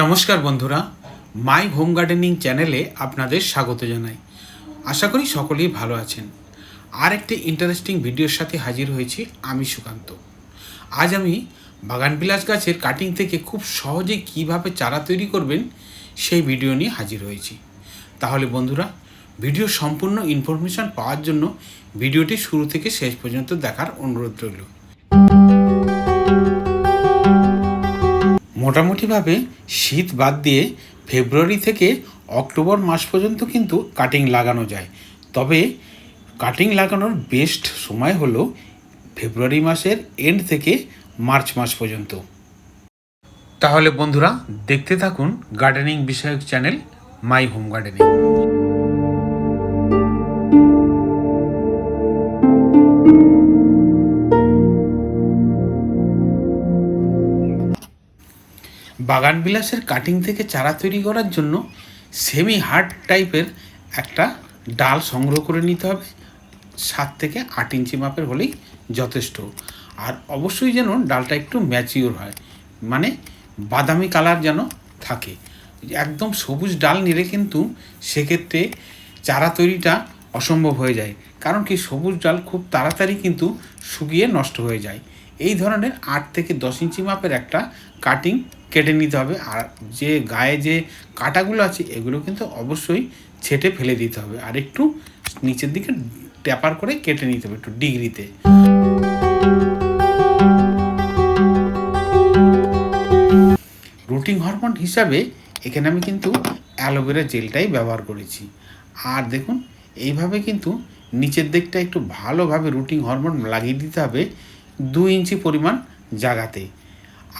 নমস্কার বন্ধুরা, my home gardening চ্যানেলে আপনাদের স্বাগত জানাই। আশা করি সকলেই ভালো আছেন। আর একটি ইন্টারেস্টিং ভিডিওর সাথে হাজির হয়েছি আমি সুকান্ত। আজ আমি বাগানবিলাস গাছের কাটিং থেকে খুব সহজে কীভাবে চারা তৈরি করবেন সেই ভিডিও নিয়ে হাজির হয়েছি। তাহলে বন্ধুরা, ভিডিও সম্পূর্ণ ইনফরমেশন পাওয়ার জন্য ভিডিওটি শুরু থেকে শেষ পর্যন্ত দেখার অনুরোধ রইল। মোটামুটিভাবে শীত বাদ দিয়ে ফেব্রুয়ারি থেকে অক্টোবর মাস পর্যন্ত কিন্তু কাটিং লাগানো যায়। তবে কাটিং লাগানোর বেস্ট সময় হলো ফেব্রুয়ারি মাসের এন্ড থেকে মার্চ মাস পর্যন্ত। তাহলে বন্ধুরা দেখতে থাকুন গার্ডেনিং বিষয়ক চ্যানেল মাই হোম গার্ডেনিং বাগান বিলাসের কাটিং থেকে চারা তৈরি করার জন্য সেমি হার্ড টাইপের একটা ডাল সংগ্রহ করে নিতে হবে। সাত থেকে আট ইঞ্চি মাপের হলেই যথেষ্ট। আর অবশ্যই যেন ডালটা একটু ম্যাচিওর হয়। মানে বাদামি কালার যেন থাকে। একদম সবুজ ডাল নিলে কিন্তু সেক্ষেত্রে চারা তৈরিটা অসম্ভব হয়ে যায়। কারণ কি সবুজ ডাল খুব তাড়াতাড়ি কিন্তু শুকিয়ে নষ্ট হয়ে যায়। এই ধরনের আট থেকে দশ ইঞ্চি মাপের একটা কাটিং কেটে নিতে হবে। আর যে গায়ে যে কাটাগুলো আছে, এগুলো কিন্তু অবশ্যই ছেটে ফেলে দিতে হবে। আর একটু নিচের দিকে ট্যাপার করে কেটে নিতে হবে একটু ডিগ্রিতে। রুটিং হরমোন হিসাবে এখানে আমি কিন্তু অ্যালোভেরা জেলটাই ব্যবহার করেছি। আর দেখুন, এইভাবে কিন্তু নিচের দিকটা একটু ভালোভাবে রুটিং হরমোন লাগিয়ে দিতে হবে দু ইঞ্চি পরিমাণ জায়গাতে।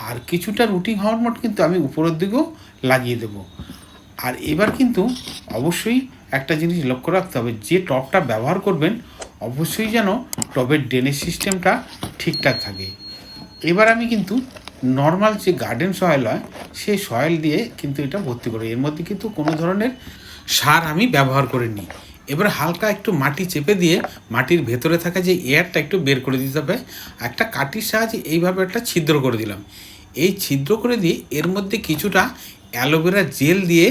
আর কিছুটা রুটিং হরমোন কিন্তু আমি উপরের দিকেও লাগিয়ে দেব। আর এবার কিন্তু অবশ্যই একটা জিনিস লক্ষ্য রাখতে হবে, যে টবটা ব্যবহার করবেন অবশ্যই যেন টবের ড্রেনেজ সিস্টেমটা ঠিকঠাক থাকে। এবার আমি কিন্তু নর্মাল যে গার্ডেন সয়েল হয় সেই সয়েল দিয়ে কিন্তু এটা ভর্তি করি এর মধ্যে কিন্তু কোনো ধরনের সার আমি ব্যবহার করিনি। এবার হালকা একটু মাটি চেপে দিয়ে মাটির ভেতরে থাকা যে এয়ারটা একটু বের করে দিতে হবে। একটা কাঠির সাহায্যে এইভাবে একটা ছিদ্র করে দিলাম। এই ছিদ্র করে দিয়ে এর মধ্যে কিছুটা অ্যালোভেরা জেল দিয়ে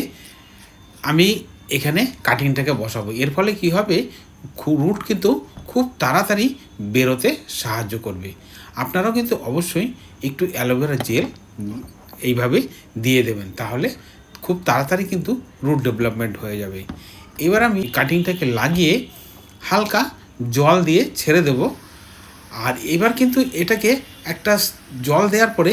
আমি এখানে কাটিংটাকে বসাবো। এর ফলে কি হবে? রুট কিন্তু খুব তাড়াতাড়ি বেরোতে সাহায্য করবে। আপনারাও কিন্তু অবশ্যই একটু অ্যালোভেরা জেল এইভাবে দিয়ে দেবেন। তাহলে খুব তাড়াতাড়ি কিন্তু রুট ডেভেলপমেন্ট হয়ে যাবে। এবার আমি কাটিংটাকে লাগিয়ে হালকা জল দিয়ে ছেড়ে দেব। আর এবার কিন্তু এটাকে একটা জল দেওয়ার পরে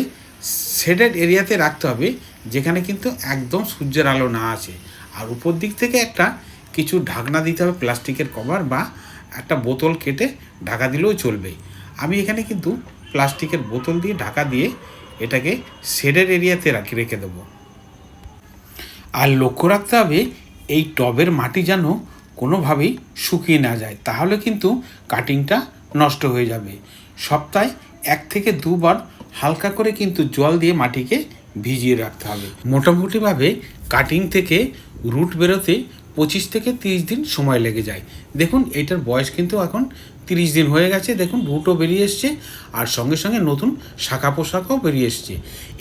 শেডেড এরিয়াতে রাখতে হবে, যেখানে কিন্তু একদম সূর্যের আলো না আছে আর উপর দিক থেকে একটা কিছু ঢাকনা দিতে হবে, প্লাস্টিকের কভার বা একটা বোতল কেটে ঢাকা দিলেও চলবে। আমি এখানে কিন্তু প্লাস্টিকের বোতল দিয়ে ঢাকা দিয়ে এটাকে শেডের এরিয়াতে রাখি, রেখে দেবো। আর লক্ষ্য রাখতে হবে এই টবের মাটি যেন কোনোভাবেই শুকিয়ে না যায়, তাহলে কিন্তু কাটিংটা নষ্ট হয়ে যাবে। সপ্তাহে এক থেকে দুবার হালকা করে কিন্তু জল দিয়ে মাটিকে ভিজিয়ে রাখতে হবে। মোটামুটিভাবে কাটিং থেকে রুট বেরোতে পঁচিশ থেকে তিরিশ দিন সময় লেগে যায়। দেখুন, এটার বয়স কিন্তু এখন তিরিশ দিন হয়ে গেছে, দেখুন ভুটও বেরিয়ে এসছে, আর সঙ্গে সঙ্গে নতুন শাখা পোশাকও বেরিয়ে এসছে।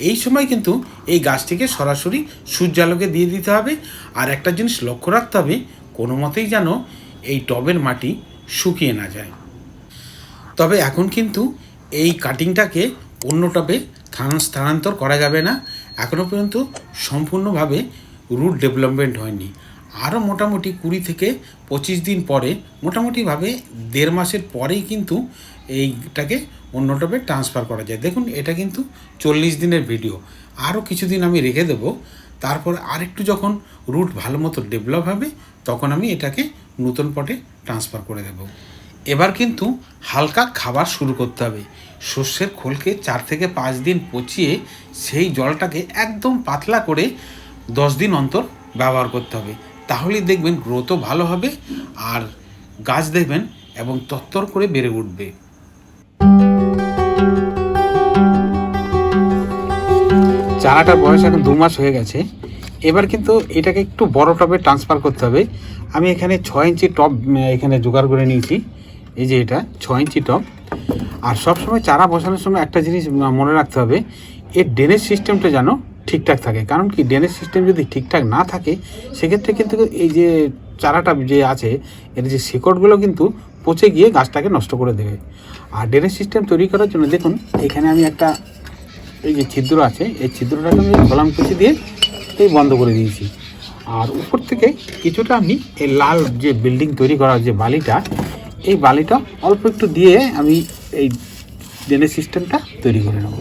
এই সময় কিন্তু এই গাছটিকে সরাসরি সূর্যালোকে দিয়ে দিতে হবে, আর একটা জিনিস লক্ষ্য রাখতে হবে, কোনো মতেই যেন এই টবের মাটি শুকিয়ে না যায়। তবে এখন কিন্তু এই কাটিংটাকে অন্য টবে স্থানান্তর করা যাবে না এখনও পর্যন্ত সম্পূর্ণভাবে রুট ডেভেলপমেন্ট হয়নি। আরও মোটামুটি কুড়ি থেকে পঁচিশ দিন পরে, মোটামুটিভাবে দেড় মাসের পরেই কিন্তু এইটাকে অন্য টপে ট্রান্সফার করা যায়। দেখুন, এটা কিন্তু চল্লিশ দিনের ভিডিও আরও কিছুদিন আমি রেখে দেব। তারপর আরেকটু যখন রুট ভালো মতো ডেভেলপ হবে, তখন আমি এটাকে নতুন পটে ট্রান্সফার করে দেবো। এবার কিন্তু হালকা খাবার শুরু করতে হবে। শস্যের খোলকে চার থেকে পাঁচ দিন পচিয়ে সেই জলটাকে একদম পাতলা করে দশ দিন অন্তর ব্যবহার করতে হবে। তাহলেই দেখবেন গ্রোথও ভালো হবে আর গাছ দেখবেন এবং তত্তর করে বেড়ে উঠবে। চারাটার বয়স এখন দু মাস হয়ে গেছে। এবার কিন্তু এটাকে একটু বড় টবে ট্রান্সফার করতে হবে। আমি এখানে ছয় ইঞ্চি উম, এখানে জোগাড় করে নিয়েছি। এই যে এটা ছয় ইঞ্চি টব। আর সবসময় চারা বসানোর সময় একটা জিনিস মনে রাখতে হবে এর ড্রেনেজ সিস্টেমটা যেন ঠিকঠাক থাকে। কারণ কি ড্রেনেজ সিস্টেম যদি ঠিকঠাক না থাকে, সেক্ষেত্রে কিন্তু এই যে চারাটা যে আছে, এর যে শিকড়গুলো কিন্তু পচে গিয়ে গাছটাকে নষ্ট করে দেবে। আর ড্রেনেজ সিস্টেম তৈরি করার জন্য দেখুন, এখানে আমি একটা এই যে ছিদ্র আছে, এই ছিদ্রটাকে আমি কলাম কুচি দিয়ে এই বন্ধ করে দিয়েছি। আর উপর থেকে কিছুটা আমি এই লাল যে বিল্ডিং তৈরি করার যে বালিটা, এই বালিটা অল্প একটু দিয়ে আমি এই ড্রেনেজ সিস্টেমটা তৈরি করে নেব।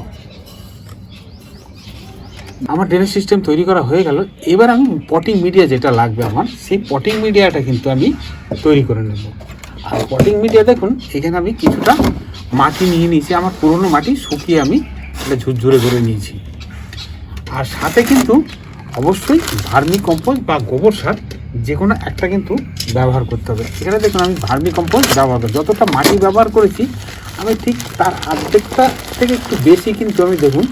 আমার ড্রেনেজ সিস্টেম তৈরি করা হয়ে গেল। এবার আমি পটিং মিডিয়া যেটা লাগবে আমার, সেই পটিং মিডিয়াটা কিন্তু আমি তৈরি করে নেব। আর পটিং মিডিয়া দেখুন, এখানে আমি কিছুটা মাটি নিয়ে নিয়েছি। আমার পুরনো মাটি শুকিয়ে আমি এটা ঝুরঝুরে করে নিয়েছি। আর সাথে কিন্তু অবশ্যই ভার্মি কম্পোস্ট বা গোবর সার যে কোনো একটা কিন্তু ব্যবহার করতে হবে। এখানে দেখুন আমি ভার্মি কম্পোস্ট ব্যবহার করি। যতটা মাটি ব্যবহার করেছি আমি ঠিক তার অর্ধেকটা থেকে একটু বেশি কিন্তু আমি দেখুন,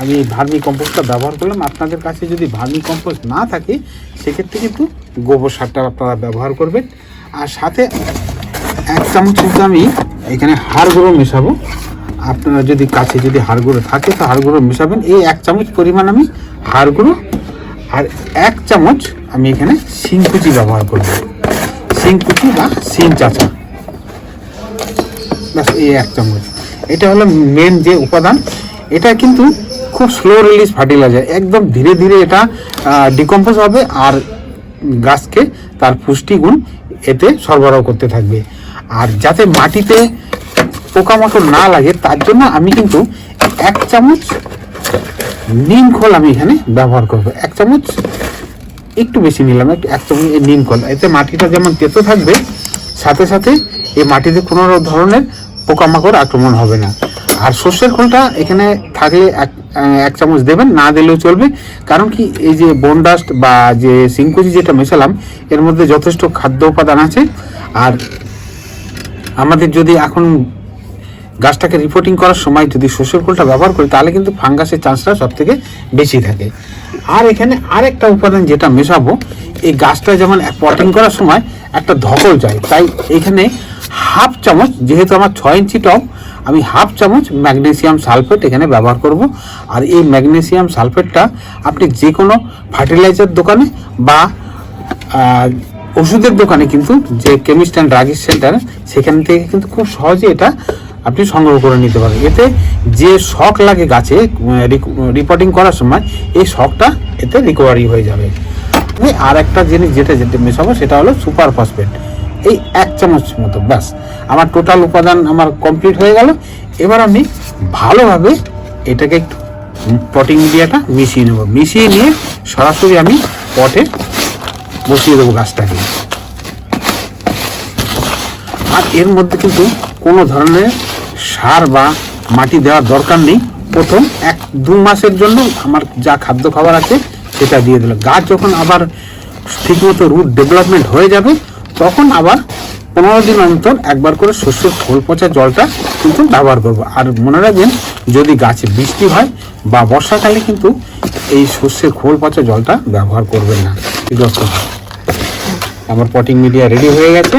আমি ভার্মি কম্পোস্টটা ব্যবহার করলাম। আপনাদের কাছে যদি ভার্মি কম্পোস্ট না থাকে, সেক্ষেত্রে কিন্তু গোবর সারটা আপনারা ব্যবহার করবেন। আর সাথে এক চামচ কিন্তু আমি এখানে হাড় গুঁড়ো মেশাবো। আপনারা যদি কাছে যদি হাড় গুঁড়ো থাকে, তো হাড় গুঁড়ো মেশাবেন। এই এক চামচ পরিমাণ আমি হাড় গুঁড়ো আর এক চামচ আমি এখানে শিংকুচি ব্যবহার করব। শিংকুচি বা শিং চাচা। ব্যাস এই এক চামচ। এটা হলো মেন যে উপাদান, এটা কিন্তু খুব স্লো রিলিজ ফার্টিলাইজার একদম ধীরে ধীরে এটা ডিকম্পোজ হবে আর গাছকে তার পুষ্টিগুণ এতে সরবরাহ করতে থাকবে। আর যাতে মাটিতে পোকামাকড় না লাগে, তার জন্য আমি কিন্তু এক চামচ নিম খোল আমি এখানে ব্যবহার করব। এক চামচ একটু বেশি নিলাম এক চামচ নিম খোল। এতে মাটিটা যেমন তেতো থাকবে, সাথে সাথে এই মাটিতে কোনো ধরনের পোকামাকড় আক্রমণ হবে না। আর সর্ষের খোলটা এখানে থাকলে এক এক চামচ দেবেন, না দিলেও চলবে। কারণ কি, এই যে বনডাস্ট বা যে সিংকুচি যেটা মেশালাম, এর মধ্যে যথেষ্ট খাদ্য উপাদান আছে। আর আমাদের যদি এখন গাছটাকে রিপোর্টিং করার সময় যদি শস্যের খোলটা ব্যবহার করি, তাহলে কিন্তু ফাঙ্গাসের চান্সটা সব থেকে বেশি থাকে। আর এখানে আরেকটা উপাদান যেটা মেশাবো, এই গাছটা যেমন পটিং করার সময় একটা ধকল যায়, তাই এখানে হাফ চামচ, যেহেতু আমার ছয় ইঞ্চি টপ আমি হাফ চামচ ম্যাগনেসিয়াম সালফেট এখানে ব্যবহার করব। আর এই ম্যাগনেসিয়াম সালফেটটা আপনি যে কোনো ফার্টিলাইজার দোকানে বা ওষুধের দোকানে কিন্তু যে কেমিস্ট অ্যান্ড ড্রাগিস্ট সেন্টার, সেখান থেকে কিন্তু খুব সহজে এটা আপনি সংগ্রহ করে নিতে পারেন। এতে যে শখ লাগে গাছে রিপোর্টিং করার সময়, এই শখটা এতে রিকভারি হয়ে যাবে। আর একটা জিনিস যেটা যেটা মেশাবো সেটা হলো সুপার ফসফেট। এই এক চামচ মতো, ব্যাস। আমার টোটাল উপাদান আমার কমপ্লিট হয়ে গেল। এবার আমি ভালোভাবে এটাকে একটু পটিং মিডিয়াটা মিশিয়ে নেব। মিশিয়ে নিয়ে সরাসরি আমি পটে বসিয়ে দেবো গাছটাকে। আর এর মধ্যে কিন্তু কোনো ধরনের সার বা মাটি দেওয়ার দরকার নেই। প্রথম এক দু মাসের জন্য আমার যা খাদ্য খাবার আছে সেটা দিয়ে দিল গাছ যখন আবার ঠিকমতো রুট ডেভেলপমেন্ট হয়ে যাবে তখন আবার পনেরো দিন অন্তর একবার করে শস্যের খোল পচা জলটা কিন্তু ব্যবহার করব। আর মনে রাখবেন, যদি গাছে বৃষ্টি হয় বা বর্ষাকালে কিন্তু এই শস্যের খোল পচা জলটা ব্যবহার করবেন না। হয় আমার পটিং মিডিয়া রেডি হয়ে গেছে।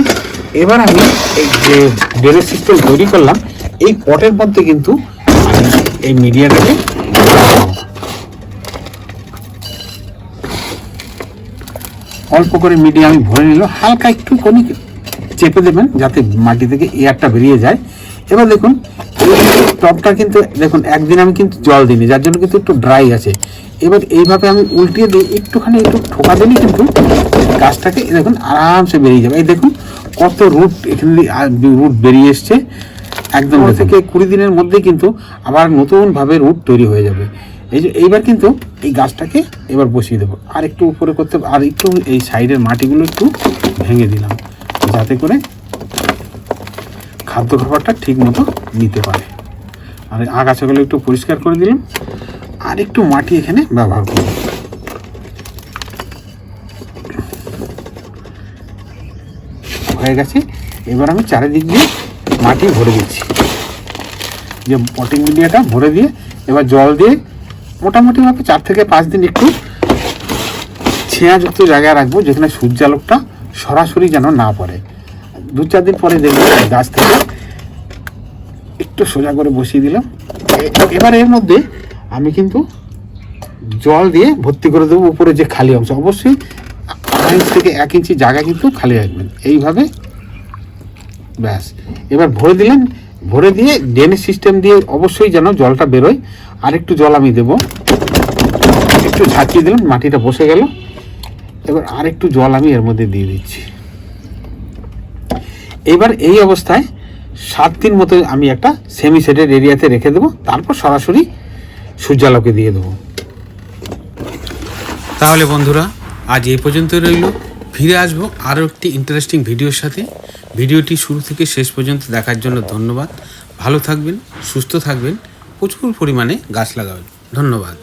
এবার আমি এই যে ড্রেনেজ সিস্টেম তৈরি করলাম, এই পটের মধ্যে কিন্তু আমি এই মিডিয়াটাকে অল্প করে মিডিয়া আমি ভরে নিল হালকা একটু কোনি চেপে দেবেন যাতে মাটি থেকে এয়ারটা বেরিয়ে যায়। এবার দেখুন টপটা কিন্তু দেখুন একদিন আমি কিন্তু জল দিইনি যার জন্য কিন্তু একটু ড্রাই আছে। এবার এইভাবে আমি উল্টিয়ে দিই একটুখানি একটু ঠোকা দিলেই কিন্তু গাছটাকে দেখুন আরামসে বেরিয়ে যাবে। এই দেখুন কত রুট এখানে রুট বেরিয়ে এসছে। একদম থেকে কুড়ি দিনের মধ্যে কিন্তু আবার নতুনভাবে রুট তৈরি হয়ে যাবে। এই যে এইবার কিন্তু এই গাছটাকে এবার বসিয়ে দেবো। আর একটু উপরে করতে আর একটু এই সাইডের মাটিগুলো একটু ভেঙে দিলাম, যাতে করে খাদ্য খাবারটা ঠিক মতো নিতে পারে। আর আগাছাগুলো একটু পরিষ্কার করে দিলাম, আর একটু মাটি এখানে ব্যবহার করব। হয়ে গেছে, এবার আমি চারিদিক দিয়ে মাটি ভরে দিচ্ছি। যে পটিং মিডিয়াটা ভরে দিয়ে এবার জল দিয়ে মোটামুটি ভাবে চার থেকে পাঁচ দিন একটু ছেঁয়াযুক্ত জায়গায় রাখব, যেখানে সূর্যালোকটা সরাসরি যেন না পড়ে। দু চার দিন পরে দেখব গাছ থেকে। একটু সোজা করে বসিয়ে দিলাম। এবার এর মধ্যে আমি কিন্তু জল দিয়ে ভর্তি করে দেবো উপরে যে খালি অংশ। অবশ্যই আড়াই ইঞ্চ থেকে এক ইঞ্চি জায়গা কিন্তু খালি রাখবেন। এইভাবে ব্যাস। এবার ভরে দিলেন ভরে দিয়ে ড্রেনেজ সিস্টেম দিয়ে অবশ্যই যেন জলটা বেরোয়। আর একটু জল আমি দেবো। একটু ঝাঁকিয়ে দিলাম, মাটিটা বসে গেল। এবার আর একটু জল আমি এর মধ্যে দিয়ে দিচ্ছি। এবার এই অবস্থায় সাত দিন মতো আমি একটা সেমি সেটের এরিয়াতে রেখে দেবো। তারপর সরাসরি সূর্যালোকে দিয়ে দেবো। তাহলে বন্ধুরা, আজ এই পর্যন্ত রইল। ফিরে আসব আরও একটি ইন্টারেস্টিং ভিডিওর সাথে। ভিডিওটি শুরু থেকে শেষ পর্যন্ত দেখার জন্য ধন্যবাদ। ভালো থাকবেন, সুস্থ থাকবেন, প্রচুর পরিমাণে গাছ লাগাবেন। ধন্যবাদ।